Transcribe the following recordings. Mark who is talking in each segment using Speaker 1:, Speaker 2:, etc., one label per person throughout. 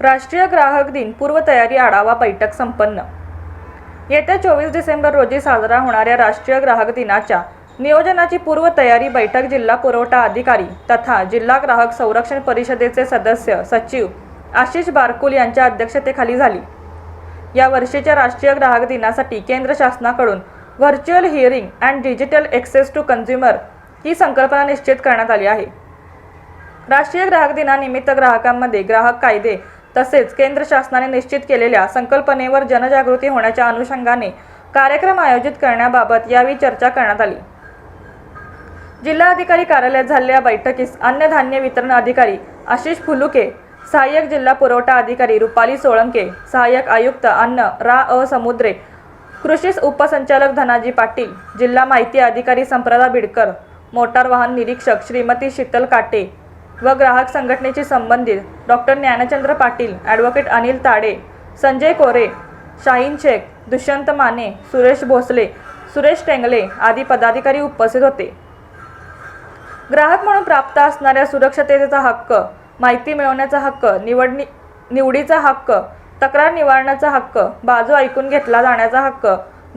Speaker 1: राष्ट्रीय ग्राहक दिन पूर्वतयारी आढावा बैठक संपन्न. येत्या चोवीस डिसेंबर रोजी साजरा होणाऱ्या राष्ट्रीय ग्राहक दिनाच्या नियोजनाची पूर्वतयारी बैठक जिल्हा पुरवठा अधिकारी तथा जिल्हा ग्राहक संरक्षण परिषदेचे सदस्य सचिव आशिष बारकुल यांच्या अध्यक्षतेखाली झाली. या वर्षीच्या राष्ट्रीय ग्राहक दिनासाठी केंद्र शासनाकडून virtual hearing and digital access to consumer ही संकल्पना निश्चित करण्यात आली आहे. राष्ट्रीय ग्राहक दिनानिमित्त ग्राहकांमध्ये ग्राहक कायदे तसेच केंद्र शासनाने निश्चित केलेल्या संकल्पनेवर जनजागृती होण्याच्या अनुषंगाने कार्यक्रम आयोजित करण्याबाबत यावेळी चर्चा करण्यात आली. जिल्हाधिकारी कार्यालयात झालेल्या बैठकीस अन्नधान्य वितरण अधिकारी आशिष फुलुके सहाय्यक जिल्हा पुरवठा अधिकारी रुपाली सोळंके सहाय्यक आयुक्त अन्न रा अ समुद्रे कृषी उपसंचालक धनाजी पाटील जिल्हा माहिती अधिकारी संप्रदा बिडकर मोटार वाहन निरीक्षक श्रीमती शीतल काटे व ग्राहक संघटनेशी संबंधित डॉक्टर ज्ञानचंद्र पाटील ॲडव्होकेट अनिल ताडे संजय कोरे शाहीन शेख दुष्यंत माने सुरेश भोसले सुरेश टेंगले आदी पदाधिकारी उपस्थित होते. ग्राहक म्हणून प्राप्त असणाऱ्या सुरक्षतेचा हक्क माहिती मिळवण्याचा हक्क निवडणी निवडीचा हक्क तक्रार निवारणाचा हक्क बाजू ऐकून घेतला जाण्याचा हक्क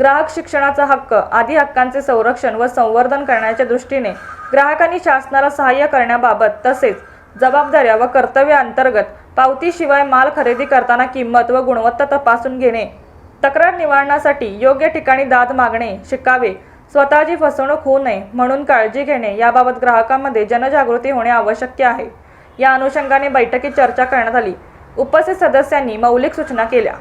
Speaker 1: ग्राहक शिक्षणाचा हक्क आदी हक्कांचे संरक्षण व संवर्धन करण्याच्या दृष्टीने ग्राहकांनी शासनाला सहाय्य करण्याबाबत तसेच जबाबदाऱ्या व कर्तव्याअंतर्गत पावतीशिवाय माल खरेदी करताना किंमत व गुणवत्ता तपासून घेणे तक्रार निवारणासाठी योग्य ठिकाणी दाद मागणे शिकावे स्वतःची फसवणूक होऊ नये म्हणून काळजी घेणे याबाबत ग्राहकांमध्ये जनजागृती होणे आवश्यक आहे. या अनुषंगाने बैठकीत चर्चा करण्यात आली. उपस्थित सदस्यांनी मौलिक सूचना केल्या.